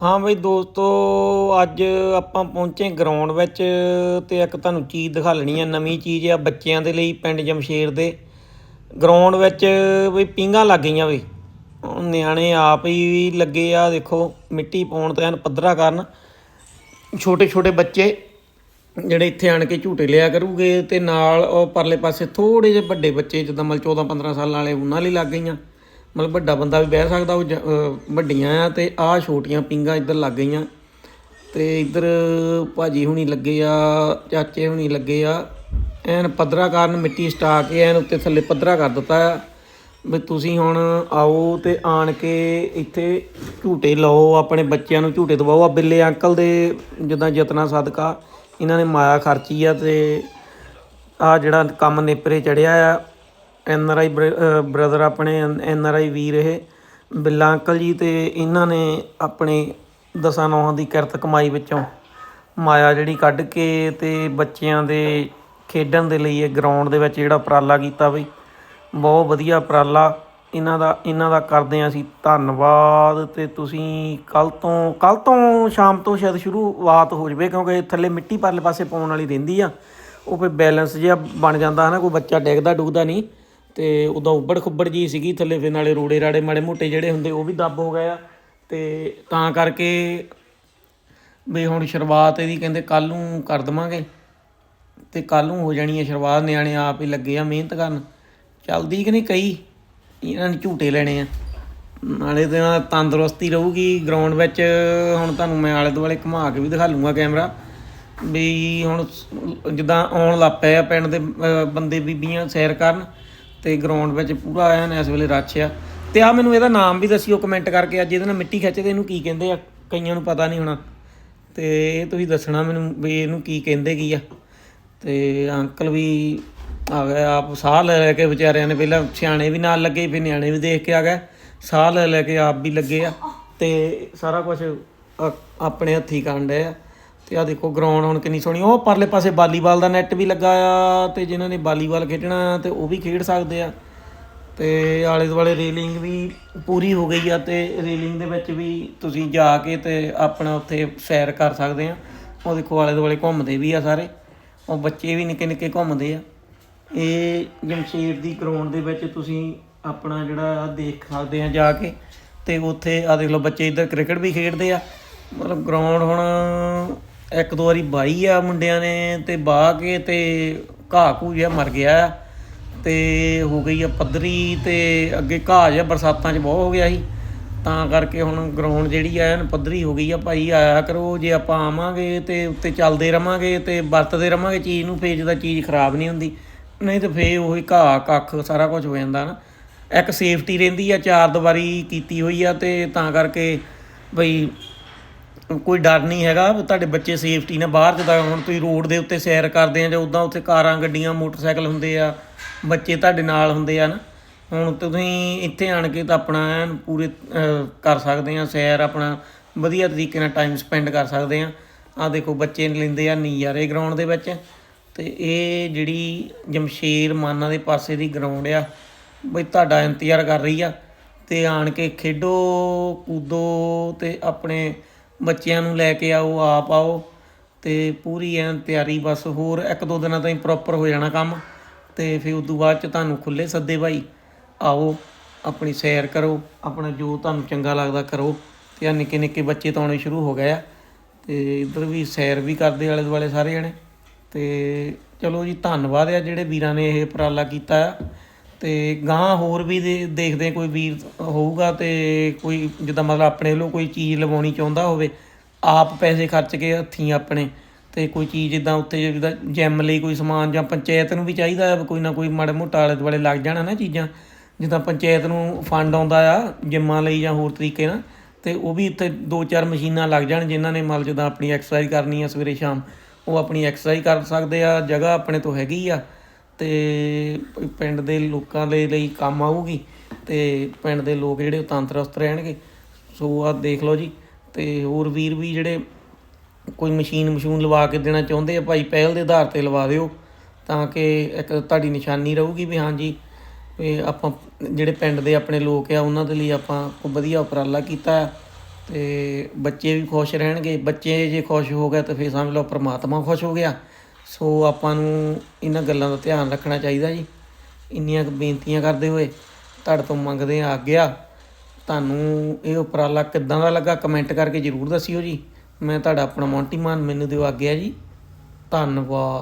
ਹਾਂ ਬਈ ਦੋਸਤੋ, ਅੱਜ ਆਪਾਂ ਪਹੁੰਚੇ ਗਰਾਊਂਡ ਵਿੱਚ ਤੇ ਇੱਕ ਤੁਹਾਨੂੰ ਚੀਜ਼ ਦਿਖਾਲਣੀ ਆ, ਨਵੀਂ ਚੀਜ਼ ਆ ਬੱਚਿਆਂ ਦੇ ਲਈ ਪਿੰਡ ਜਮਸ਼ੇਰ ਦੇ। ਗਰਾਊਂਡ ਵਿੱਚ ਵੀ ਪਿੰਗਾ ਲੱਗ ਗਈਆਂ ਵੀ ਨਿਆਣੇ ਆਪ ਹੀ ਲੱਗੇ ਆ, ਦੇਖੋ ਮਿੱਟੀ ਪਾਉਣ ਤੇ ਐਨ ਪੱਧਰਾ ਕਰਨ। ਛੋਟੇ ਛੋਟੇ ਬੱਚੇ ਜਿਹੜੇ ਇੱਥੇ ਆਣ ਕੇ ਝੂਟੇ ਲਿਆ ਕਰੂਗੇ ਤੇ ਨਾਲ ਉਹ ਪਰਲੇ ਪਾਸੇ ਥੋੜੇ ਜਿਹੇ ਵੱਡੇ ਬੱਚੇ, ਜਿੱਦਾਂ ਮਤਲਬ 14 15 ਸਾਲਾਂ ਵਾਲੇ, ਉਹਨਾਂ ਲਈ ਲੱਗ ਗਈਆਂ। ਮਤਲਬ ਵੱਡਾ ਬੰਦਾ ਵੀ ਬਹਿ ਸਕਦਾ, ਉਹ ਜ- ਵੱਡੀਆਂ ਆ ਤੇ ਆਹ ਛੋਟੀਆਂ ਪਿੰਗਾਂ ਇੱਧਰ ਲੱਗ ਗਈਆਂ। ਤੇ ਇੱਧਰ ਭਾਜੀ ਹੁਣੀ ਲੱਗੇ ਆ, ਚਾਚੇ ਹੁਣੀ ਲੱਗੇ ਆ। ਐਨ ਪੱਧਰਾ ਕਾਰਨ ਮਿੱਟੀ ਸਟਾ ਕੇ ਐਨ ਉੱਤੇ ਥੱਲੇ ਪੱਧਰਾ ਕਰ ਦਿੱਤਾ ਆ। ਵੀ ਤੁਸੀਂ ਹੁਣ ਆਓ ਤੇ ਆਣ ਕੇ ਇੱਥੇ ਝੂਟੇ ਲਓ, ਆਪਣੇ ਬੱਚਿਆਂ ਨੂੰ ਝੂਟੇ ਦਵਾਓ। ਆ ਬਿੱਲੇ ਅੰਕਲ ਦੇ ਜਿੱਦਾਂ ਯਤਨਾ ਸਦਕਾ, ਇਹਨਾਂ ਨੇ ਮਾਇਆ ਖਰਚੀ ਆ ਤੇ ਆ ਜਿਹੜਾ ਕੰਮ ਨੇਪਰੇ ਚੜਿਆ ਆ ਐਨ ਆਰ ਆਈ ਬ੍ਰਦਰ ਆਪਣੇ ਐਨ ਆਰ ਆਈ ਵੀਰ ਇਹ, ਬਿੱਲਾ ਅੰਕਲ ਜੀ ਤੇ ਇਹਨਾਂ ਨੇ ਆਪਣੇ ਦਸਾਂ ਨੌਹਾਂ ਦੀ ਕਿਰਤ ਕਮਾਈ ਵਿੱਚੋਂ ਮਾਇਆ ਜਿਹੜੀ ਕੱਢ ਕੇ ਤੇ ਬੱਚਿਆਂ ਦੇ ਖੇਡਣ ਦੇ ਲਈ ਇਹ ਗਰਾਊਂਡ ਦੇ ਵਿੱਚ ਜਿਹੜਾ ਉਪਰਾਲਾ ਕੀਤਾ ਬਈ। ਬਹੁਤ ਵਧੀਆ ਉਪਰਾਲਾ। ਇਹਨਾਂ ਦਾ ਇਹਨਾਂ ਦਾ ਕਰਦੇ ਹਾਂ ਅਸੀਂ ਧੰਨਵਾਦ ਤੇ ਤੁਸੀਂ ਕੱਲ ਤੋਂ ਕੱਲ ਤੋਂ ਸ਼ਾਮ ਤੋਂ ਸ਼ਾਇਦ ਸ਼ੁਰੂਆਤ ਹੋ ਜਵੇ ਕਿਉਂਕਿ ਥੱਲੇ ਮਿੱਟੀ ਪਰਲੇ ਪਾਸੇ ਪਾਉਣ ਵਾਲੀ ਰਹਿੰਦੀ ਆ। ਉਹ ਫਿਰ ਬੈਲੈਂਸ ਜਿਹਾ ਬਣ ਜਾਂਦਾ ਹੈ ਨਾ ਕੋਈ ਬੱਚਾ ਡਿੱਗਦਾ ਡੁੱਗਦਾ ਨਹੀਂ। ਤੇ ਉਦੋਂ ਉੱਬੜ ਖੁੱਬੜ ਜੀ ਸੀਗੀ ਥੱਲੇ ਫਿਰ ਨਾਲੇ ਰੋੜੇ ਰਾੜੇ ਮਾੜੇ ਮੋਟੇ ਜਿਹੜੇ ਹੁੰਦੇ ਉਹ ਵੀ ਦੱਬ ਹੋ ਗਏ ਆ। ਤੇ ਤਾਂ ਕਰਕੇ ਵੀ ਹੁਣ ਸ਼ੁਰੂਆਤ ਇਹਦੀ ਕਹਿੰਦੇ ਕੱਲ ਨੂੰ ਕਰ ਦਵਾਂਗੇ। ਤੇ ਕੱਲ ਨੂੰ ਹੋ ਜਾਣੀ ਹੈ ਸ਼ੁਰੂਆਤ ਨਿਆਣੇ ਆਪ ਹੀ ਲੱਗੇ ਆ ਮਿਹਨਤ ਕਰਨ। ਚੱਲਦੀ ਕਿ ਨਹੀਂ ਕਈ ਇਹਨਾਂ ਨੇ ਝੂਟੇ ਲੈਣੇ ਆ। ਨਾਲੇ ਤੇ ਨਾਲ ਤੰਦਰੁਸਤੀ ਰਹੂਗੀ ਗਰਾਊਂਡ ਵਿੱਚ ਹੁਣ ਤੁਹਾਨੂੰ ਮੈਂ ਆਲੇ ਦੁਆਲੇ ਘੁਮਾ ਕੇ ਵੀ ਦਿਖਾ ਲੂੰਗਾ ਕੈਮਰਾ। ਵੀ ਹੁਣ ਜਿੱਦਾਂ ਆਉਣ ਲੱਗ ਪਏ ਆ ਪਿੰਡ ਦੇ ਅਹ, ਬੰਦੇ ਬੀਬੀਆਂ ਸੈਰ ਕਰਨ। ਤੇ ਗਰਾਊਂਡ ਵਿੱਚ ਪੂਰਾ ਐਨ ਇਸ ਵੇਲੇ ਰੱਛ ਆ ਤੇ ਆ ਮੈਨੂੰ ਇਹਦਾ ਨਾਮ ਵੀ ਦੱਸਿਓ ਕਮੈਂਟ ਕਰਕੇ ਅੱਜ ਇਹਦੇ ਨਾਲ ਮਿੱਟੀ ਖਿੱਚਦੇ, ਇਹਨੂੰ ਕੀ ਕਹਿੰਦੇ ਆ? ਕਈਆਂ ਨੂੰ ਪਤਾ ਨਹੀਂ ਹੋਣਾ। ਤੇ ਇਹ ਤੁਸੀਂ ਦੱਸਣਾ ਮੈਨੂੰ ਵੀ ਇਹਨੂੰ ਕੀ ਕਹਿੰਦੇ ਕੀ ਆ। ਤੇ ਅੰਕਲ ਵੀ ਆ ਗਏ, ਆਪ ਸਾਹ ਲੈ ਲੈ ਕੇ ਵਿਚਾਰਿਆਂ ਨੇ ਪਹਿਲਾਂ ਸਿਆਣੇ ਵੀ ਨਾਲ ਲੱਗੇ, ਫਿਰ ਨਿਆਣੇ ਵੀ ਦੇਖ ਕੇ ਆ ਗਏ। ਸਾਹ ਲੈ ਲੈ ਕੇ ਆਪ ਵੀ ਲੱਗੇ ਆ। ਤੇ ਸਾਰਾ ਕੁਝ ਆਪਣੇ ਹੱਥੀ ਕਰਨ ਆ। ਤੇ ਆ ਦੇਖੋ ਗਰਾਊਂਡ ਹੁਣ ਕਿੰਨੀ ਸੋਹਣੀ, ਉਹ ਪਰਲੇ ਪਾਸੇ ਵਾਲੀਬਾਲ ਦਾ ਨੈੱਟ ਵੀ ਲੱਗਾ ਆ ਤੇ ਜਿਨ੍ਹਾਂ ਨੇ ਵਾਲੀਬਾਲ ਖੇਡਣਾ ਤੇ ਉਹ ਵੀ ਖੇਡ ਸਕਦੇ ਆ। ਤੇ ਆਲੇ ਦੁਆਲੇ ਰੇਲਿੰਗ ਵੀ ਪੂਰੀ ਹੋ ਗਈ ਆ ਤੇ ਰੇਲਿੰਗ ਦੇ ਵਿੱਚ ਵੀ ਤੁਸੀਂ ਜਾ ਕੇ ਤੇ ਆਪਣਾ ਉੱਥੇ ਸੈਰ ਕਰ ਸਕਦੇ ਆ। ਉਹ ਦੇਖੋ ਆਲੇ ਦੁਆਲੇ ਘੁੰਮਦੇ ਵੀ ਆ ਸਾਰੇ, ਉਹ ਬੱਚੇ ਵੀ ਨਿੱਕੇ ਨਿੱਕੇ ਘੁੰਮਦੇ ਆ। ਇਹ ਜਮਸ਼ੇਰ ਦੀ ਗਰਾਊਂਡ ਦੇ ਵਿੱਚ ਤੁਸੀਂ ਆਪਣਾ ਜਿਹੜਾ ਦੇਖ ਸਕਦੇ ਆ ਜਾ ਕੇ ਤੇ ਉੱਥੇ ਆ ਦੇਖ ਲਓ ਬੱਚੇ ਇੱਧਰ ਕ੍ਰਿਕਟ ਵੀ ਖੇਡਦੇ ਆ। ਮਤਲਬ ਗਰਾਊਂਡ ਹੁਣ ਇੱਕ ਦੋ ਵਾਰੀ ਬਾਈ ਆ ਮੁੰਡਿਆਂ ਨੇ ਤੇ ਬਾਹ ਕੇ ਤੇ ਘਾਹ ਘੂ ਜਿਹਾ ਮਰ ਗਿਆ ਆ। ਤੇ ਹੋ ਗਈ ਆ ਪੱਧਰੀ ਤੇ ਅੱਗੇ ਘਾਹ ਜਿਹਾ ਬਰਸਾਤਾਂ 'ਚ ਬਹੁਤ ਹੋ ਗਿਆ ਸੀ। ਤਾਂ ਕਰਕੇ ਹੁਣ ਗਰਾਊਂਡ ਜਿਹੜੀ ਆ ਐਨ ਪੱਧਰੀ ਹੋ ਗਈ ਆ ਭਾਈ, ਆਇਆ ਕਰੋ, ਜੇ ਆਪਾਂ ਆਵਾਂਗੇ ਤੇ ਉੱਤੇ ਚੱਲਦੇ ਰਵਾਂਗੇ ਤੇ ਵਰਤਦੇ ਰਵਾਂਗੇ ਚੀਜ਼ ਨੂੰ, ਫੇਰ ਜਿਹਦਾ ਚੀਜ਼ ਖਰਾਬ ਨਹੀਂ ਹੁੰਦੀ। ਨਹੀਂ ਤੇ ਫੇਰ ਉਹੀ ਘਾਹ, ਕੱਖ ਸਾਰਾ ਕੁਝ ਹੋ ਜਾਂਦਾ ਨਾ। ਇੱਕ ਸੇਫਟੀ ਰਹਿੰਦੀ ਆ, ਚਾਰ ਦੀਵਾਰੀ ਕੀਤੀ ਹੋਈ ਆ ਤੇ ਤਾਂ ਕਰਕੇ ਬਈ ਕੋਈ ਡਰ ਨਹੀਂ ਹੈਗਾ ਵੀ ਤੁਹਾਡੇ ਬੱਚੇ ਸੇਫਟੀ ਨਾਲ ਬਾਹਰ ਜਦੋਂ ਹੁਣ ਤੁਸੀਂ ਰੋਡ ਦੇ ਉੱਤੇ ਸੈਰ ਕਰਦੇ ਆ ਜਾਂ ਉਦਾਂ ਉੱਥੇ ਕਾਰਾਂ, ਗੱਡੀਆਂ, ਮੋਟਰਸਾਈਕਲ ਹੁੰਦੇ ਆ, ਬੱਚੇ ਤੁਹਾਡੇ ਨਾਲ ਹੁੰਦੇ ਆ ਨਾ, ਹੁਣ ਤੁਸੀਂ ਇੱਥੇ ਆਣ ਕੇ ਤਾਂ ਆਪਣਾ ਐਨ ਪੂਰੇ ਕਰ ਸਕਦੇ ਆ ਸੈਰ, ਆਪਣਾ ਵਧੀਆ ਤਰੀਕੇ ਨਾਲ ਟਾਈਮ ਸਪੈਂਡ ਕਰ ਸਕਦੇ ਆ। ਆ ਦੇਖੋ ਬੱਚੇ ਲੈਂਦੇ ਆ ਨਜ਼ਾਰੇ ਗਰਾਊਂਡ ਦੇ ਵਿੱਚ ਤੇ ਇਹ ਜਿਹੜੀ ਜਮਸ਼ੇਰ ਮਾਨਾ ਦੇ ਪਾਸੇ ਦੀ ਗਰਾਊਂਡ ਆ, ਬਈ ਤੁਹਾਡਾ ਇੰਤਜ਼ਾਰ ਕਰ ਰਹੀ ਆ ਤੇ ਆਣ ਕੇ ਖੇਡੋ, ਕੂਦੋ ਤੇ ਆਪਣੇ ਬੱਚਿਆਂ ਨੂੰ ਲੈ ਕੇ ਆਓ, ਆਪ ਆਓ ਤੇ ਪੂਰੀ ਐਨ ਤਿਆਰੀ ਬਸ ਹੋਰ ਇੱਕ ਦੋ ਦਿਨਾਂ ਤਾਈਂ ਪ੍ਰੋਪਰ ਹੋ ਜਾਣਾ ਕੰਮ ਤੇ ਫਿਰ ਉਸ ਤੋਂ ਬਾਅਦ ਚ ਤੁਹਾਨੂੰ ਖੁੱਲੇ ਸੱਦੇ ਭਾਈ ਆਓ, ਆਪਣੀ ਸੈਰ ਕਰੋ, ਆਪਣਾ ਜੋ ਤੁਹਾਨੂੰ ਚੰਗਾ ਲੱਗਦਾ ਕਰੋ ਤੇ ਆ ਨਿੱਕੇ ਨਿੱਕੇ ਬੱਚੇ ਤਾਂ ਆਉਣੇ ਸ਼ੁਰੂ ਹੋ ਗਏ ਆ ਤੇ ਇੱਧਰ ਵੀ ਸੈਰ ਵੀ ਕਰਦੇ ਆਲੇ ਦੁਆਲੇ ਸਾਰੇ ਜਣੇ ਤੇ ਚਲੋ ਜੀ, ਧੰਨਵਾਦ ਆ ਜਿਹੜੇ ਵੀਰਾਂ ਨੇ ਇਹ ਉਪਰਾਲਾ ਕੀਤਾ ਆ। ਅਤੇ ਗਾਂਹ ਹੋਰ ਵੀ ਦੇ- ਦੇਖਦੇ ਕੋਈ ਵੀਰ ਹੋਊਗਾ ਤੇ ਕੋਈ ਜਿੱਦਾਂ ਮਤਲਬ ਆਪਣੇ ਵੱਲੋਂ ਕੋਈ ਚੀਜ਼ ਲਵਾਉਣੀ ਚਾਹੁੰਦਾ ਹੋਵੇ, ਆਪ ਪੈਸੇ ਖਰਚ ਕੇ ਹੱਥੀਂ ਆਪਣੇ ਤੇ ਕੋਈ ਚੀਜ਼ ਜਿੱਦਾਂ ਉੱਤੇ ਜਿੱਦਾਂ ਜਿਮ ਲਈ ਕੋਈ ਸਮਾਨ ਜਾਂ ਪੰਚਾਇਤ ਨੂੰ ਵੀ ਚਾਹੀਦਾ ਕੋਈ ਨਾ ਕੋਈ ਮਾੜਾ ਮੋਟਾ ਆਲੇ ਦੁਆਲੇ ਲੱਗ ਜਾਣਾ ਨਾ ਚੀਜ਼ਾਂ, ਜਿੱਦਾਂ ਪੰਚਾਇਤ ਨੂੰ ਫੰਡ ਆਉਂਦਾ ਆ ਜਿੰਮਾਂ ਲਈ ਜਾਂ ਹੋਰ ਤਰੀਕੇ ਨਾਲ, ਤੇ ਉਹ ਵੀ ਇੱਥੇ ਦੋ ਚਾਰ ਮਸ਼ੀਨਾਂ ਲੱਗ ਜਾਣ ਜਿਨ੍ਹਾਂ ਨੇ ਮਤਲਬ ਜਿੱਦਾਂ ਆਪਣੀ ਐਕਸਰਸਾਈਜ਼ ਕਰਨੀ ਆ ਸਵੇਰੇ ਸ਼ਾਮ, ਉਹ ਆਪਣੀ ਐਕਸਰਸਾਈਜ਼ ਕਰ ਸਕਦੇ ਆ, ਜਗ੍ਹਾ ਆਪਣੇ ਤੋਂ ਹੈਗੀ ਆ ਤੇ ਪਿੰਡ ਦੇ ਲੋਕਾਂ ਦੇ ਲਈ ਕੰਮ ਆਊਗੀ ਤੇ ਪਿੰਡ ਦੇ ਲੋਕ ਜਿਹੜੇ ਉਹ ਤੰਦਰੁਸਤ ਰਹਿਣਗੇ। ਸੋ ਆ ਦੇਖ ਲਓ ਜੀ ਤੇ ਹੋਰ ਵੀਰ ਵੀ ਜਿਹੜੇ ਕੋਈ ਮਸ਼ੀਨ ਮਸ਼ੂਨ ਲਵਾ ਕੇ ਦੇਣਾ ਚਾਹੁੰਦੇ ਆ, ਭਾਈ ਪਹਿਲ ਦੇ ਆਧਾਰ ਤੇ ਲਵਾ ਦਿਓ ਤਾਂ ਕਿ ਇੱਕ ਤੁਹਾਡੀ ਨਿਸ਼ਾਨੀ ਰਹੂਗੀ ਵੀ ਹਾਂਜੀ ਵੀ ਆਪਾਂ ਜਿਹੜੇ ਪਿੰਡ ਦੇ ਆਪਣੇ ਲੋਕ ਆ, ਉਹਨਾਂ ਦੇ ਲਈ ਆਪਾਂ ਕੋਈ ਵਧੀਆ ਉਪਰਾਲਾ ਕੀਤਾ ਹੈ ਤੇ ਬੱਚੇ ਵੀ ਖੁਸ਼ ਰਹਿਣਗੇ। ਬੱਚੇ ਜੇ ਖੁਸ਼ ਹੋ ਗਏ ਤਾਂ ਫਿਰ ਸਮਝ ਲਓ ਪ੍ਰਮਾਤਮਾ ਖੁਸ਼ ਹੋ ਗਿਆ। ਸੋ ਆਪਾਂ ਨੂੰ ਇਹਨਾਂ ਗੱਲਾਂ ਦਾ ਧਿਆਨ ਰੱਖਣਾ ਚਾਹੀਦਾ ਜੀ। ਇੰਨੀਆਂ ਕੁ ਬੇਨਤੀਆਂ ਕਰਦੇ ਹੋਏ ਤੁਹਾਡੇ ਤੋਂ ਮੰਗਦੇ ਆ ਗਿਆ ਤੁਹਾਨੂੰ ਇਹ ਉਪਰਾਲਾ ਕਿੱਦਾਂ ਦਾ ਲੱਗਾ ਕਮੈਂਟ ਕਰਕੇ ਜਰੂਰ ਦੱਸਿਓ ਜੀ। ਮੈਂ ਤੁਹਾਡਾ ਆਪਣਾ ਮੌਂਟੀ ਮਾਨ, ਮੈਨੂੰ ਦਿਓ ਆਗਿਆ ਜੀ। ਧੰਨਵਾਦ।